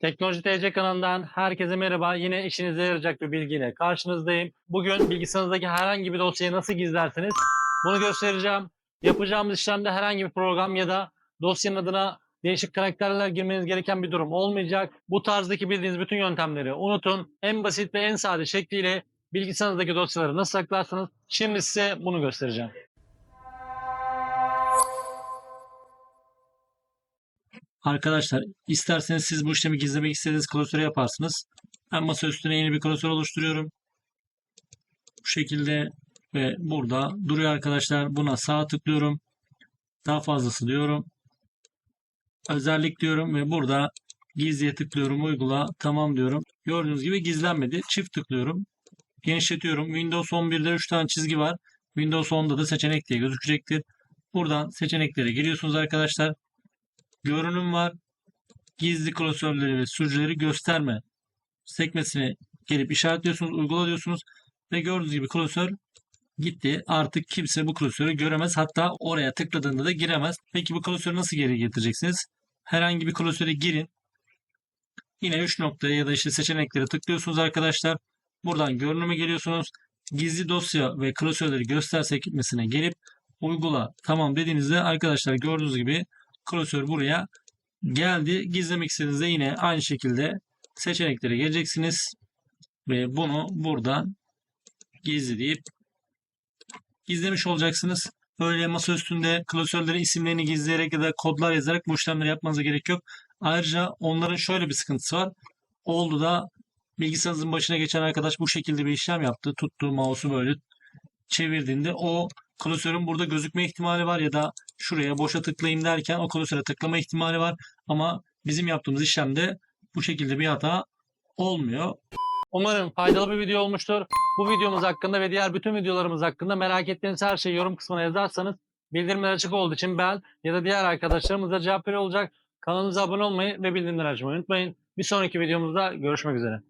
Teknoloji TC kanalından herkese merhaba. Yine işinize yarayacak bir bilgiyle karşınızdayım. Bugün bilgisayarınızdaki herhangi bir dosyayı nasıl gizlersiniz bunu göstereceğim. Yapacağımız işlemde herhangi bir program ya da dosyanın adına değişik karakterler girmeniz gereken bir durum olmayacak. Bu tarzdaki bildiğiniz bütün yöntemleri unutun. En basit ve en sade şekliyle bilgisayarınızdaki dosyaları nasıl saklarsınız şimdi size bunu göstereceğim. Arkadaşlar isterseniz siz bu işlemi gizlemek istediğiniz klasörü yaparsınız. Ben masa üstüne yeni bir klasör oluşturuyorum. Bu şekilde ve burada duruyor arkadaşlar. Buna sağ tıklıyorum. Daha fazlası diyorum. Özellik diyorum ve burada gizliye tıklıyorum. Uygula. Tamam diyorum. Gördüğünüz gibi gizlenmedi. Çift tıklıyorum. Genişletiyorum. Windows 11'de 3 tane çizgi var. Windows 10'da da seçenek diye gözükecektir. Buradan seçeneklere giriyorsunuz arkadaşlar görünüm var. Gizli klasörleri ve sürücüleri gösterme sekmesine gelip işaretliyorsunuz, uygula diyorsunuz ve gördüğünüz gibi klasör gitti. Artık kimse bu klasörü göremez. Hatta oraya tıkladığında da giremez. Peki bu klasörü nasıl geri getireceksiniz? Herhangi bir klasöre girin. Yine 3 noktaya ya da işte seçeneklere tıklıyorsunuz arkadaşlar. Buradan görünüme geliyorsunuz. Gizli dosya ve klasörleri göster sekmesine gelip uygula tamam dediğinizde arkadaşlar gördüğünüz gibi klasör buraya geldi. Gizlemek istediğinizde yine aynı şekilde seçeneklere geleceksiniz. Ve bunu buradan gizli deyip gizlemiş olacaksınız. Böyle masa üstünde klasörlerin isimlerini gizleyerek ya da kodlar yazarak bu işlemleri yapmanıza gerek yok. Ayrıca onların şöyle bir sıkıntısı var. Oldu da bilgisayarınızın başına geçen arkadaş bu şekilde bir işlem yaptı. Tuttu mouse'u böyle çevirdiğinde o klasörün burada gözükme ihtimali var ya da şuraya boşa tıklayayım derken o klasöre tıklama ihtimali var. Ama bizim yaptığımız işlemde bu şekilde bir hata olmuyor. Umarım faydalı bir video olmuştur. Bu videomuz hakkında ve diğer bütün videolarımız hakkında merak ettiğiniz her şeyi yorum kısmına yazarsanız bildirimler açık olduğu için ben ya da diğer arkadaşlarımız da cevap veriyor olacak. Kanalımıza abone olmayı ve bildirimleri açmayı unutmayın. Bir sonraki videomuzda görüşmek üzere.